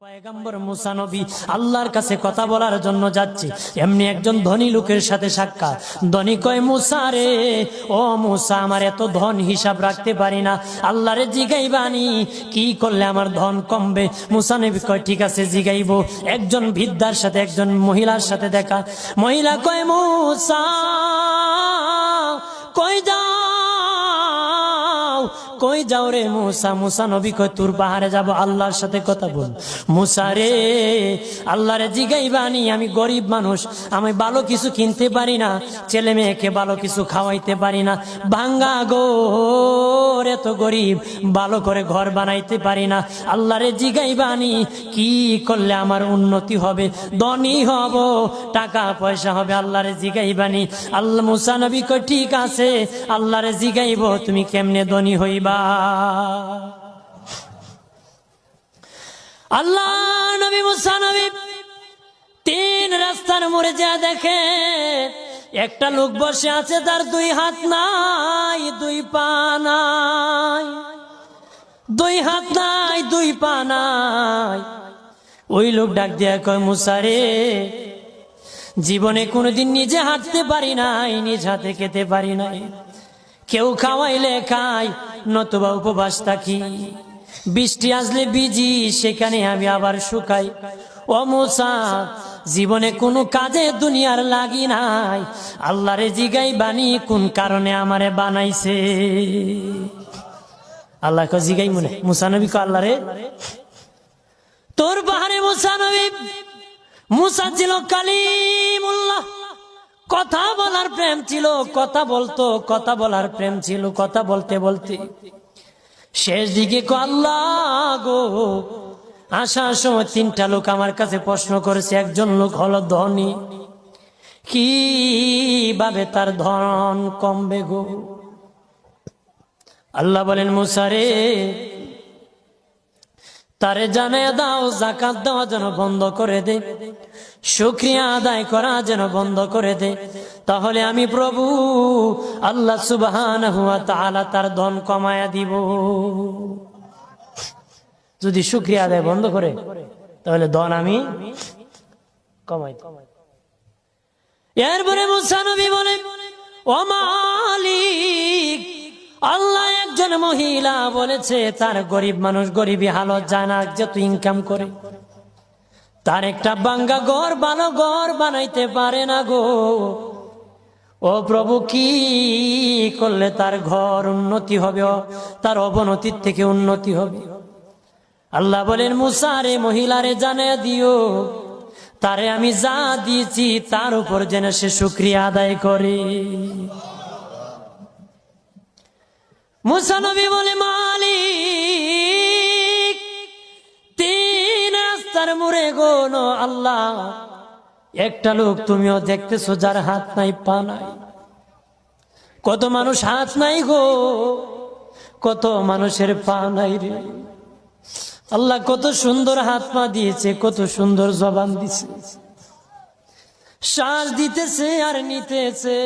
পয়গম্বর আল্লাহর কয়, মুসা রে, ও মুসা, আমার এত ধন হিসাব রাখতে পারি না। আল্লাহরে জিগাইবানি, কি করলে আমার ধন কমবে? মুসা নবী কয়, ঠিক আছে, জিগাইব। একজন বৃদ্ধার সাথে, একজন মহিলার সাথে দেখা। মহিলা কয়, মুসা, কই যাও যাও রে মুসা মুসা নবী কই তোর পাহাড়ে যাব, আল্লাহর সাথে কথা বল। মুসা রে আল্লাহ রে জিগাই জিগাইবানি আমি গরিব মানুষ, আমি ভালো কিছু কিনতে পারি না, ছেলে মেয়েকে ভালো কিছু খাওয়াইতে পারি না। ভাঙ্গা গোর এত গরিব, ভালো করে ঘর বানাইতে পারি না। আল্লাহরে জিগাইবানি কি করলে আমার উন্নতি হবে? ধনী হব, টাকা পয়সা হবে, আল্লাহরে জিগাইবানি আল্লাহ মুসা নবী কই ঠিক আছে আল্লাহ রে জিগাইব, তুমি কেমনে ধনী হইবা? আল্লাহ নবী মুসা নবী তিন রাস্তার মোড়ে যা দেখে, একটা লোক বসে আছে, তার দুই হাত নাই, দুই পা নাই। দুই হাত নাই, দুই পা নাই। ওই লোক ডাক দিয়া কয় মুসারে জীবনে কোনোদিন নিজে হাঁটতে পারি নাই, নিজ হাতে খেতে পারি নাই। কেউ খাওয়াইলে খাই নতুবা উপবাস থাকি। বৃষ্টি আসলে বিজি সেখানে আমি আবার শুকাই। ও মুসা, জীবনে কোনো কাজে দুনিয়ার লাগি নাই। আল্লাহরে জিগাই বানি কোন কারণে আমারে বানাইছে? আল্লাহ কে জিগাই মনে। মুসানবী কো আল্লাহ রে তোর বাহারে মুসানবী মুসা ছিল কালিমুল্লাহ। প্রেম ছিল, কথা বলতো, কথা বলার প্রেম ছিল, কথা বলতে বলতে। শেষ দিকে গো, আসার সময় তিনটা লোক আমার কাছে প্রশ্ন করেছে, একজন লোক হলো ধনী। কীভাবে তার ধন কমবে গো? আল্লাহ বলেন মুসারে তারে জানায় দাও, জাকাত দেওয়া যেন বন্ধ করে দে। শুক্রিয়া আদায় করা যেন বন্ধ করে দে। তাহলে আমি প্রভু, আল্লাহ সুবহান তার ধন কমায়া দিব। যদি শুক্রিয়া আদায় বন্ধ করে, তাহলে ধন আমি কমাই। এরপরে মুসানবী বলে ও মালিক, আল্লাহ একজন মহিলা বলেছে, তার গরিব মানুষ গরিবী হালত জানা যত ইনকাম করে। তার একটা বাঙ্গা ঘর ভালো ঘর বানাইতে পারে না গো। ও প্রভু, কি করলে তার ঘর উন্নতি হবে? তার অবনতির থেকে উন্নতি হবে। আল্লাহ বলেন মুসারে মহিলারে জানে দিও। তারে আমি যা দিয়েছি, তার উপর যেন সে শুক্রিয়া আদায় করে। মুসানবী বলে, মালিক, তিন রাস্তার মুড়ে গোন আল্লাহ। একটা লোক তুমিও দেখতেছো যার হাত নাই, পা নাই। কত মানুষ হাত নাই গো, কত মানুষের পা নাই রে। আল্লাহ কত সুন্দর হাত পা দিয়েছে, কত সুন্দর জবান দিছে। শ্বাস দিতেছে আর নিতেছে।